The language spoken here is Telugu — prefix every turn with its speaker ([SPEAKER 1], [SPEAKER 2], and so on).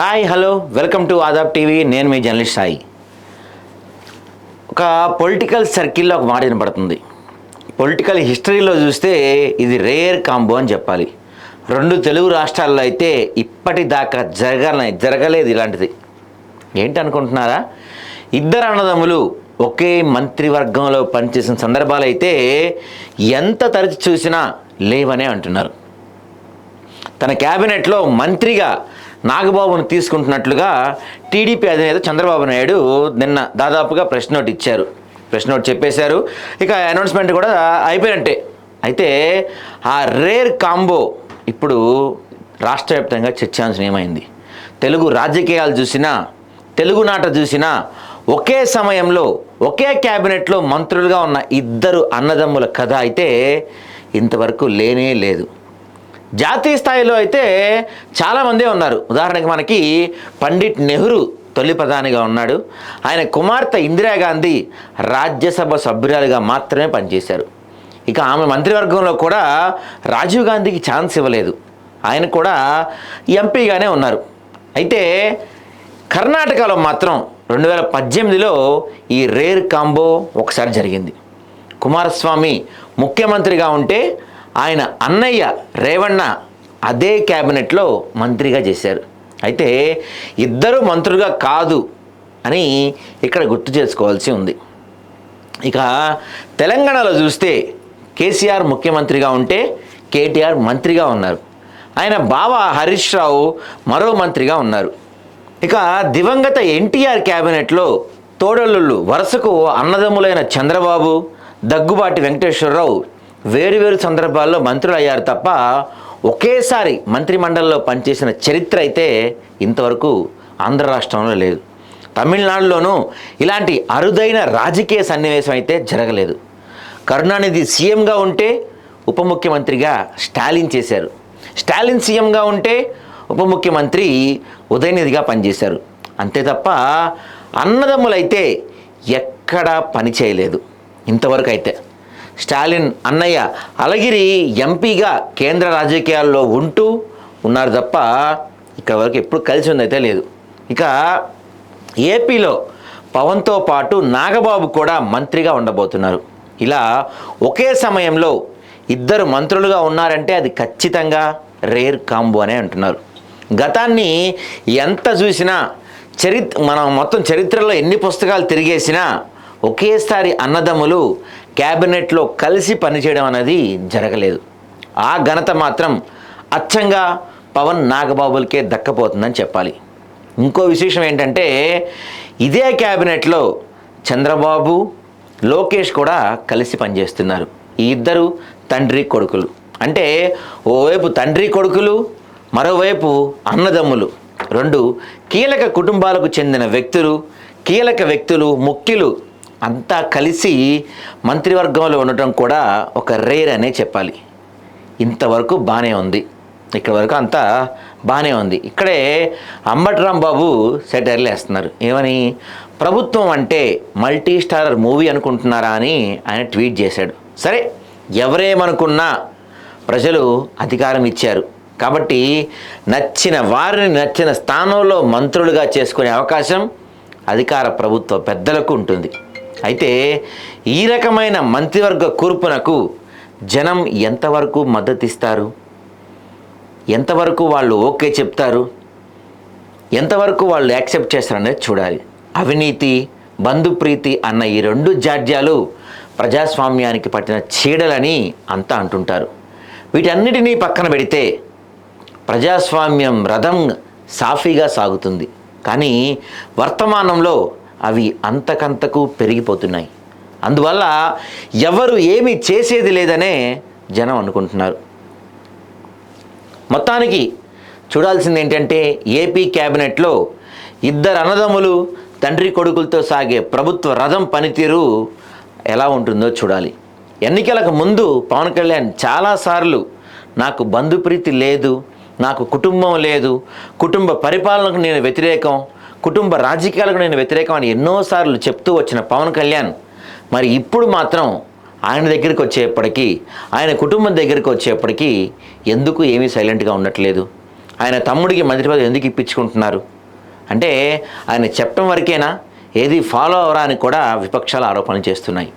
[SPEAKER 1] Hi hello. Welcome to Aadab TV. నేను మీ జర్నలిస్ట్ సాయి. ఒక పొలిటికల్ సర్కిల్లో ఒక మాట వినపడుతుంది. పొలిటికల్ హిస్టరీలో చూస్తే ఇది రేర్ కాంబో అని చెప్పాలి. రెండు తెలుగు రాష్ట్రాల్లో అయితే ఇప్పటిదాకా జరగలే జరగలేదు ఇలాంటిది. ఏంటి అనుకుంటున్నారా? ఇద్దరు అన్నదమ్ములు ఒకే మంత్రివర్గంలో పనిచేసిన సందర్భాలు అయితే ఎంత తరచు చూసినా లేవనే అంటున్నారు. తన క్యాబినెట్లో మంత్రిగా నాగబాబును తీసుకుంటున్నట్లుగా టీడీపీ అధినేత చంద్రబాబు నాయుడు నిన్న దాదాపుగా ప్రెస్ నోట్ ఇచ్చారు. ప్రెస్ నోట్ చెప్పేశారు. ఇక అనౌన్స్మెంట్ కూడా అయిపోయినట్టే. అయితే ఆ రేర్ కాంబో ఇప్పుడు రాష్ట్ర వ్యాప్తంగా చర్చాంశనీయమైంది తెలుగు రాజకీయాలు చూసినా తెలుగు నాట చూసినా ఒకే సమయంలో ఒకే క్యాబినెట్లో మంత్రులుగా ఉన్న ఇద్దరు అన్నదమ్ముల కథ అయితే ఇంతవరకు లేనే లేదు. జాతీయ స్థాయిలో అయితే చాలామందే ఉన్నారు. ఉదాహరణకి మనకి పండిట్ నెహ్రూ తొలి ప్రధానిగా ఉన్నాడు. ఆయన కుమార్తె ఇందిరాగాంధీ రాజ్యసభ సభ్యురాలుగా మాత్రమే పనిచేశారు. ఇక ఆమె మంత్రివర్గంలో కూడా రాజీవ్ గాంధీకి ఛాన్స్ ఇవ్వలేదు. ఆయన కూడా ఎంపీగానే ఉన్నారు. అయితే కర్ణాటకలో మాత్రం రెండు వేల పద్దెనిమిదిలో ఈ రేర్ కాంబో ఒకసారి జరిగింది. కుమారస్వామి ముఖ్యమంత్రిగా ఉంటే ఆయన అన్నయ్య రేవణ్ణ అదే క్యాబినెట్లో మంత్రిగా చేశారు. అయితే ఇద్దరు మంత్రులుగా కాదు అని ఇక్కడ గుర్తు చేసుకోవాల్సి ఉంది. ఇక తెలంగాణలో చూస్తే కేసీఆర్ ముఖ్యమంత్రిగా ఉంటే కేటీఆర్ మంత్రిగా ఉన్నారు. ఆయన బావ హరీష్ రావు మరో మంత్రిగా ఉన్నారు. ఇక దివంగత ఎన్టీఆర్ క్యాబినెట్లో తోడల్లుళ్ళు వరుసకు అన్నదమ్ములైన చంద్రబాబు దగ్గుబాటి వెంకటేశ్వరరావు వేరువేరు సందర్భాల్లో మంత్రులు అయ్యారు తప్ప ఒకేసారి మంత్రిమండలిలో పనిచేసిన చరిత్ర అయితే ఇంతవరకు ఆంధ్ర రాష్ట్రంలో లేదు. తమిళనాడులోనూ ఇలాంటి అరుదైన రాజకీయ సన్నివేశం అయితే జరగలేదు. కరుణానిధి సీఎంగా ఉంటే ఉప ముఖ్యమంత్రిగా స్టాలిన్ చేశారు. స్టాలిన్ సీఎంగా ఉంటే ఉప ముఖ్యమంత్రి ఉదయనిధిగా పనిచేశారు. అంతే తప్ప అన్నదమ్ములైతే ఎక్కడా పని చేయలేదు. ఇంతవరకు అయితే. స్టాలిన్ అన్నయ్య అలగిరి ఎంపీగా కేంద్ర రాజకీయాల్లో ఉంటూ ఉన్నారు తప్ప ఇక్కడ వరకు ఎప్పుడు కలిసి ఉందైతే లేదు. ఇక ఏపీలో పవన్తో పాటు నాగబాబు కూడా మంత్రిగా ఉండబోతున్నారు. ఇలా ఒకే సమయంలో ఇద్దరు మంత్రులుగా ఉన్నారంటే అది ఖచ్చితంగా రేర్ కాంబో అనే అంటున్నారు. గతాన్ని ఎంత చూసినా చరిత్ మనం మొత్తం చరిత్రలో ఎన్ని పుస్తకాలు తిరిగేసినా ఒకేసారి అన్నదమ్ములు క్యాబినెట్లో కలిసి పనిచేయడం అనేది జరగలేదు. ఆ ఘనత మాత్రం అచ్చంగా పవన్ నాగబాబులకే దక్కపోతుందని చెప్పాలి. ఇంకో విశేషం ఏంటంటే ఇదే క్యాబినెట్లో చంద్రబాబు లోకేష్ కూడా కలిసి పనిచేస్తున్నారు. ఈ ఇద్దరు తండ్రి కొడుకులు. అంటే ఓవైపు తండ్రి కొడుకులు మరోవైపు అన్నదమ్ములు. రెండు కీలక కుటుంబాలకు చెందిన వ్యక్తులు కీలక వ్యక్తులు ముఖ్యులు అంతా కలిసి మంత్రివర్గంలో ఉండటం కూడా ఒక రేర్ అనే చెప్పాలి. ఇంతవరకు బాగానే ఉంది. ఇక్కడ వరకు అంతా బాగానే ఉంది. ఇక్కడే అంబట్రామ్ బాబు సెటర్లు వేస్తున్నారు. ఏమని? ప్రభుత్వం అంటే మల్టీ స్టారర్ మూవీ అనుకుంటున్నారా అని ఆయన ట్వీట్ చేశాడు. సరే ఎవరేమనుకున్నా ప్రజలు అధికారం ఇచ్చారు. కాబట్టి నచ్చిన వారిని నచ్చిన స్థానంలో మంత్రులుగా చేసుకునే అవకాశం అధికార ప్రభుత్వ పెద్దలకు ఉంటుంది. అయితే ఈ రకమైన మంత్రివర్గ కూర్పునకు జనం ఎంతవరకు మద్దతిస్తారు? ఎంతవరకు వాళ్ళు ఓకే చెప్తారు? ఎంతవరకు వాళ్ళు యాక్సెప్ట్ చేస్తారనేది చూడాలి. అవినీతి బంధుప్రీతి అన్న ఈ రెండు జాడ్యాలు ప్రజాస్వామ్యానికి పట్టిన చీడలని అంతా అంటుంటారు. వీటన్నిటినీ పక్కన పెడితే ప్రజాస్వామ్యం రథం సాఫీగా సాగుతుంది. కానీ వర్తమానంలో అవి అంతకంతకు పెరిగిపోతున్నాయి. అందువల్ల ఎవరు ఏమీ చేసేది లేదనే జనం అనుకుంటున్నారు. మొత్తానికి చూడాల్సింది ఏంటంటే ఏపీ క్యాబినెట్లో ఇద్దరు అన్నదమ్ములు తండ్రి కొడుకులతో సాగే ప్రభుత్వ రథం పనితీరు ఎలా ఉంటుందో చూడాలి. ఎన్నికలకు ముందు పవన్ కళ్యాణ్ చాలాసార్లు నాకు బంధుప్రీతి లేదు నాకు కుటుంబం లేదు కుటుంబ పరిపాలనకు నేను వ్యతిరేకం కుటుంబ రాజకీయాలకు నేను వ్యతిరేకం అని ఎన్నోసార్లు చెప్తూ వచ్చిన పవన్ కళ్యాణ్ మరి ఇప్పుడు మాత్రం ఆయన దగ్గరికి వచ్చేప్పటికీ ఆయన కుటుంబం దగ్గరికి వచ్చేప్పటికీ ఎందుకు ఏమీ సైలెంట్గా ఉండట్లేదు? ఆయన తమ్ముడికి మంత్రి పదవి ఎందుకు ఇప్పించుకుంటున్నారు? అంటే ఆయన చెప్పడం వరకేనా? ఏది ఫాలో అవరా అని కూడా విపక్షాలు ఆరోపణలు చేస్తున్నాయి.